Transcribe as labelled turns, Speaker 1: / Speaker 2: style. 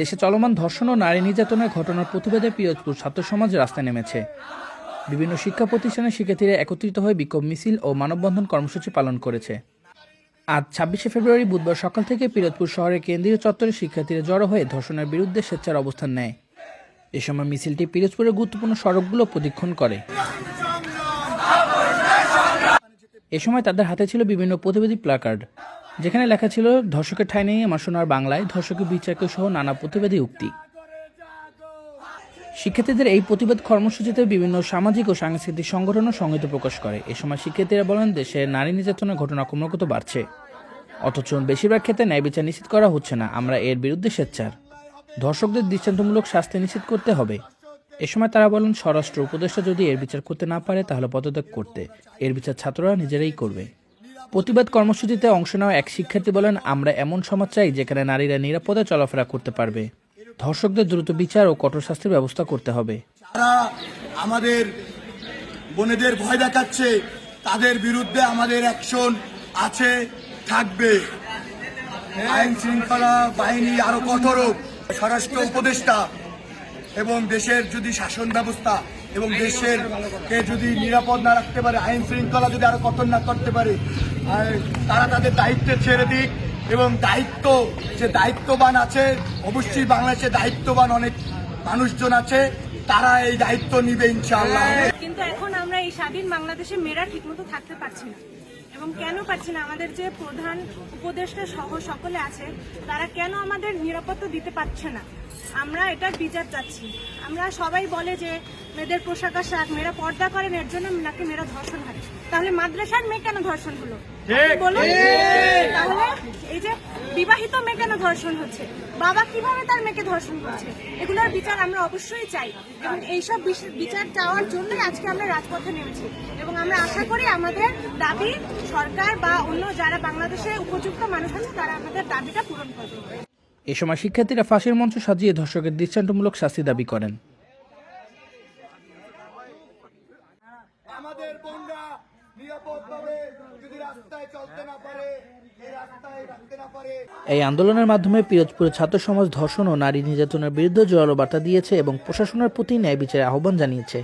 Speaker 1: দেশে চলমান ধর্ষণ ও নারী নির্যাতনের ঘটনার প্রতিবাদে পিরোজপুর ছাত্র সমাজ রাস্তায় নেমেছে বিভিন্ন শিক্ষা প্রতিষ্ঠানের শিক্ষার্থীরা একত্রিত হয়ে বিক্ষোভ মিছিল ও মানববন্ধন কর্মসূচি পালন করেছে আজ ছাব্বিশে ফেব্রুয়ারি বুধবার সকাল থেকে পিরোজপুর শহরের কেন্দ্রীয় চত্বরে শিক্ষার্থীরা জড়ো হয়ে ধর্ষণের বিরুদ্ধে স্বেচ্ছার অবস্থান নেয় এ সময় মিছিলটি পিরোজপুরের গুরুত্বপূর্ণ সড়কগুলো প্রদীক্ষণ করে এ সময় তাদের হাতে ছিল বিভিন্ন প্রতিবেদী প্লাকার্ড যেখানে লেখা ছিল ধর্ষকের ঠাঁই নেই আমার সোনার বাংলায় ধর্ষকের বিচারকে সহ নানা প্রতিবাদী উক্তি শিক্ষার্থীদের এই প্রতিবাদ কর্মসূচিতে বিভিন্ন সামাজিক ও সাংস্কৃতিক সংগঠনও সংহিত প্রকাশ করে এ সময় শিক্ষার্থীরা বলেন দেশে নারী নির্যাতনের ঘটনা ক্রমাগত বাড়ছে অথচ বেশিরভাগ ক্ষেত্রে ন্যায় বিচার নিশ্চিত করা হচ্ছে না আমরা এর বিরুদ্ধে স্বেচ্ছার ধর্ষকদের দৃষ্টান্তমূলক শাস্তি নিশ্চিত করতে হবে এ সময় তারা বলেন স্বরাষ্ট্র উপদেষ্টা যদি এর বিচার করতে না পারে তাহলে পদত্যাগ করতে এর বিচার ছাত্ররা নিজেরাই করবে প্রতিবাদ কর্মসূচিতে অংশ নেওয়া এক শিক্ষার্থী বলেন আমরা এমন সমাজ চাই যেখানে নারীরা নিরাপদে চলাফেরা করতে পারবে ধর্ষকদের দ্রুত বিচার ও কঠোর শাস্তির ব্যবস্থা করতে হবে
Speaker 2: আমাদের বোনেদের ভয় দেখাচ্ছে তাদের বিরুদ্ধে আমাদের অ্যাকশন আছে থাকবে আইন শৃঙ্খলা বাহিনী আরো কঠোর স্বরাষ্ট্র উপদেষ্টা এবং দেশের যদি শাসন ব্যবস্থা এবং দেশের কে যদি নিরাপদ না রাখতে পারে আইন শৃঙ্খলা যদি আরো কঠোর না করতে পারে আর তারা তাদের দায়িত্বে ছেড়ে দিক এবং দায়িত্ব যে দায়িত্ববান আছে অবশ্যই বাংলাদেশে দায়িত্ববান অনেক মানুষজন আছে তারা এই দায়িত্ব নিবে ইনশাল্লাহ
Speaker 3: কিন্তু এখন আমরা এই স্বাধীন বাংলাদেশে মেয়েরা ঠিকমতো থাকতে পারছি না এবং কেন পাচ্ছি না আমাদের যে প্রধান উপদেষ্টা সহ সকলে আছে তারা কেন আমাদের নিরাপত্তা দিতে পারছে না আমরা এটার বিচার চাচ্ছি আমরা সবাই বলে যে মেয়েদের পোশাক আশাক মেয়েরা পর্দা করেন এর জন্য নাকি মেয়েরা ধর্ষণ হয় তাহলে মাদ্রাসার মেয়ে কেন ধর্ষণ হলো বলুন তাহলে ধর্ষণ হচ্ছে বাবা কিভাবে তার মেয়েকে ধর্ষণ করছে এগুলোর বিচার আমরা অবশ্যই চাই এবং এইসব বিচার চাওয়ার জন্যই আজকে আমরা রাজপথে নেমেছি এবং আমরা আশা করি আমাদের দাবি সরকার বা অন্য যারা বাংলাদেশে উপযুক্ত মানুষ আছে তারা আমাদের দাবিটা পূরণ করবে
Speaker 1: এ সময় শিক্ষার্থীরা ফাঁসির মঞ্চ সাজিয়ে ধর্ষকের দৃষ্টান্তমূলক শাস্তি দাবি করেন আমাদের বন্ধা এই আন্দোলনের মাধ্যমে পিরোজপুরের ছাত্র সমাজ ধর্ষণ ও নারী নির্যাতনের বিরুদ্ধে জোরালো বার্তা দিয়েছে এবং প্রশাসনের প্রতি ন্যায় বিচারে আহ্বান জানিয়েছে